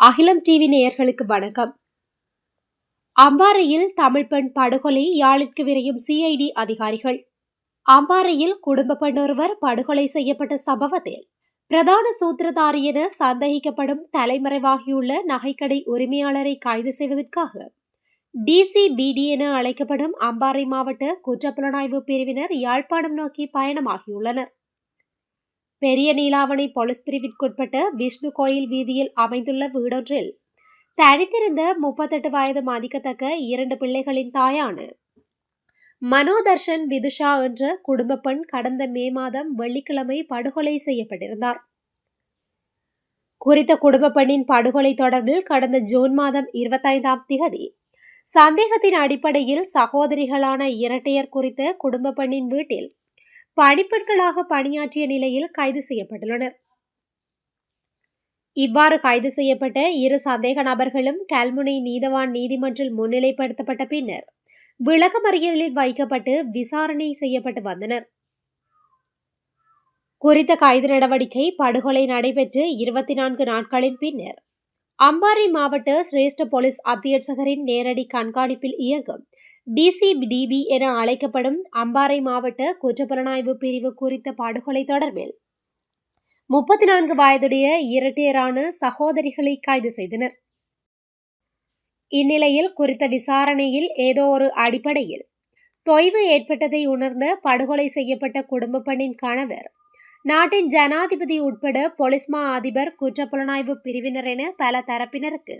அகிலம் டிவி நேயர்களுக்கு வணக்கம். அம்பாறையில் தமிழ் பெண் படுகொலை யாழிற்கு விரையும் சிஐடி அதிகாரிகள். அம்பாறையில் குடும்ப பெண் ஒருவர் படுகொலை செய்யப்பட்ட சம்பவத்தில் பிரதான சூத்திரதாரி என சந்தேகிக்கப்படும் தலைமறைவாகியுள்ள நகைக்கடை உரிமையாளரை கைது செய்வதற்காக டிசிபிடி என அழைக்கப்படும் அம்பாறை மாவட்ட குற்றப்புலனாய்வு பிரிவினர் யாழ்ப்பாணம் நோக்கி பயணமாகியுள்ளனர். பெரிய நீலாவணை போலீஸ் பிரிவிற்குட்பட்ட விஷ்ணு கோயில் வீதியில் அமைந்துள்ள வீடொன்றில் தனித்திருந்த முப்பத்தெட்டு வயது மதிக்கத்தக்க இரண்டு பிள்ளைகளின் தாயான. மனோதர்ஷன் விதுஷா என்ற குடும்ப பெண் கடந்த மே மாதம் வெள்ளிக்கிழமை படுகொலை செய்யப்பட்டிருந்தார். குறித்த குடும்ப பெண்ணின் படுகொலை தொடர்பில் கடந்த ஜூன் மாதம் இருபத்தைந்தாம் திகதி சந்தேகத்தின் அடிப்படையில் சகோதரிகளான இரட்டையர் குறித்த குடும்ப பெண்ணின் வீட்டில் படிப்பெண்களாக பணியாற்றிய நிலையில் கைது செய்யப்பட்டுள்ளனர். இவ்வாறு கைது செய்யப்பட்ட இரு சந்தேக நபர்களும் கல்முனை நீதவான் நீதிமன்றில் முன்னிலைப்படுத்தப்பட்ட பின்னர் விளக்கமறியலில் வைக்கப்பட்டு விசாரணை செய்யப்பட்டு வந்தனர். குறித்த கைது நடவடிக்கை படுகொலை நடைபெற்று இருபத்தி நான்கு நாட்களின் பின்னர் அம்பாறை மாவட்ட சிரேஷ்ட போலீஸ் அத்தியட்சகரின் நேரடி கண்காணிப்பில் இயங்கும் டிசிடிபி என அழைக்கப்படும் அம்பாறை மாவட்ட குற்றப்புலனாய்வு பிரிவு குறித்த படுகொலை தொடர்பில் முப்பத்தி நான்கு வயதுடைய இரட்டையரான சகோதரிகளை கைது செய்தனர். இந்நிலையில் குறித்த விசாரணையில் ஏதோ ஒரு அடிப்படையில் தொய்வு ஏற்பட்டதை உணர்ந்த படுகொலை செய்யப்பட்ட குடும்ப பெண்ணின் கணவர் நாட்டின் ஜனாதிபதி உட்பட பொலிஸ்மா அதிபர் குற்றப்புலனாய்வு பிரிவினர் என பல தரப்பினருக்கு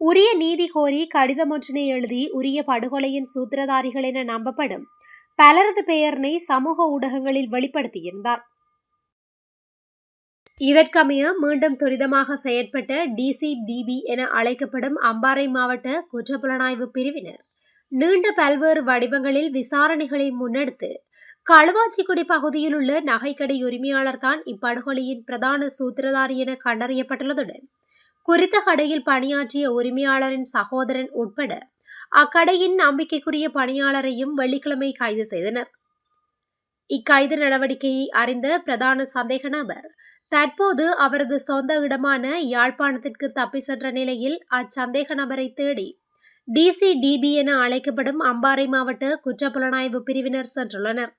உரிய நீதி கோரி கடிதம் ஒன்றினை எழுதி உரிய படுகொலையின் சூத்திரதாரிகள் என நம்பப்படும் பலரது பெயரினை சமூக ஊடகங்களில் வெளிப்படுத்தியிருந்தார். இதற்கமைய மீண்டும் துரிதமாக செயற்பட்ட டிசிடிபி என அழைக்கப்படும் அம்பாறை மாவட்ட குற்றப்புலனாய்வு பிரிவினர் நீண்ட பல்வேறு வடிவங்களில் விசாரணைகளை முன்னெடுத்து களுவாச்சிக்குடி பகுதியில் உள்ள நகைக்கடை உரிமையாளர் தான் இப்படுகொலையின் பிரதான சூத்திரதாரி என கண்டறியப்பட்டுள்ளதுடன் குறித்த கடையில் பணியாற்றிய உரிமையாளரின் சகோதரன் உட்பட அக்கடையின் நம்பிக்கைக்குரிய பணியாளரையும் வெள்ளிக்கிழமை கைது செய்தனர். இக்கைது நடவடிக்கையை அறிந்த பிரதான சந்தேக நபர் தற்போது அவரது சொந்த இடமான யாழ்ப்பாணத்திற்கு தப்பி சென்ற நிலையில் அச்சந்தேக நபரை தேடி டிசிடிபி என அழைக்கப்படும் அம்பாறை மாவட்ட குற்றப்புலனாய்வு பிரிவினர் சென்றுள்ளனர்.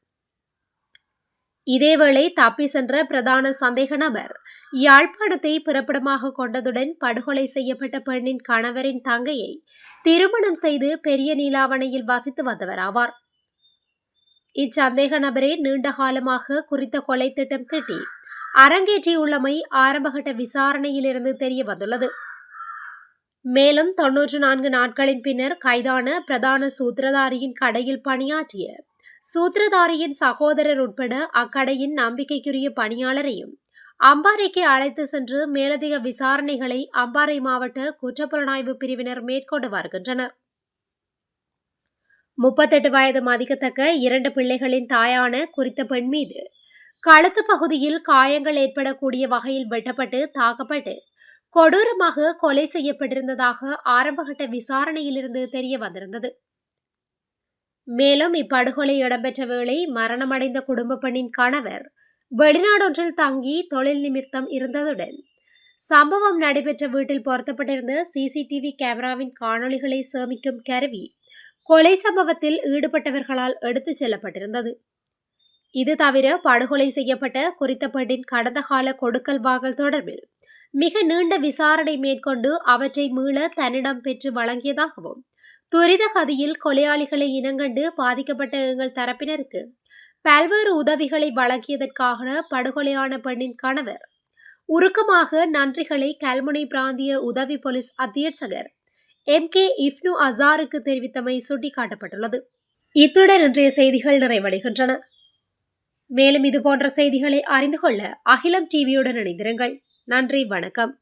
இதேவேளை தப்பி சென்ற பிரதான சந்தேக நபர் யாழ்ப்பாணத்தை பிறப்பிடமாக கொண்டதுடன் படுகொலை செய்யப்பட்ட பெண்ணின் கணவரின் தங்கையை திருமணம் செய்து பெரிய நீலாவணையில் வசித்து வந்தவர் ஆவார். இச்சந்தேக நபரே நீண்ட காலமாக குறித்த கொலை திட்டம் திட்டி அரங்கேற்றியுள்ளமை ஆரம்பகட்ட விசாரணையிலிருந்து தெரிய வந்துள்ளது. மேலும் தொன்னூற்று நான்கு நாட்களின் பின்னர் கைதான பிரதான சூத்திரதாரியின் கடையில் பணியாற்றிய சூத்திரதாரியின் சகோதரர் உட்பட அக்கடையின் நம்பிக்கைக்குரிய பணியாளரையும் அம்பாறைக்கு அழைத்து சென்று மேலதிக விசாரணைகளை அம்பாறை மாவட்ட குற்றப்புலனாய்வு பிரிவினர் மேற்கொண்டு வருகின்றனர். முப்பத்தெட்டு வயது மதிக்கத்தக்க இரண்டு பிள்ளைகளின் தாயான குறித்த பெண் மீது கழுத்து பகுதியில் காயங்கள் ஏற்படக்கூடிய வகையில் வெட்டப்பட்டு தாக்கப்பட்டு கொடூரமாக கொலை செய்யப்பட்டிருந்ததாக ஆரம்பகட்ட விசாரணையிலிருந்து தெரிய வந்திருந்தது மேலும் இப்படுகொலை இடம்பெற்ற வேளை மரணமடைந்த குடும்ப பெண்ணின் கணவர் வெளிநாடொன்றில் தங்கி தொழில் நிமித்தம் இருந்ததுடன் சம்பவம் நடைபெற்ற வீட்டில் பொருத்தப்பட்டிருந்த சிசிடிவி கேமராவின் காணொளிகளை சேமிக்கும் கருவி கொலை சம்பவத்தில் ஈடுபட்டவர்களால் எடுத்துச் செல்லப்பட்டிருந்தது. இது தவிர படுகொலை செய்யப்பட்ட குறித்த பெண்ணின் கடந்த கால கொடுக்கல் வாங்கல் தொடர்பில் மிக நீண்ட விசாரணை மேற்கொண்டு அவற்றை மீள தன்னிடம் பெற்று வழங்கியதாகவும் துரித கதியில் கொலையாளிகளை இனங்கண்டு பாதிக்கப்பட்ட எங்கள் தரப்பினருக்கு பல்வேறு உதவிகளை வழங்கியதற்காக படுகொலையான பெண்ணின் கணவர். உருக்கமாக நன்றிகளை கல்முனை பிராந்திய உதவி போலீஸ் அத்தியட்சகர் எம். கே. இஃப்னு அசாருக்கு தெரிவித்தமை சுட்டிக்காட்டப்பட்டுள்ளது. இத்துடன் இன்றைய செய்திகள் நிறைவடைகின்றன. மேலும் இது போன்ற செய்திகளை அறிந்து கொள்ள அகிலம் டிவியுடன் இணைந்திருங்கள். நன்றி வணக்கம்.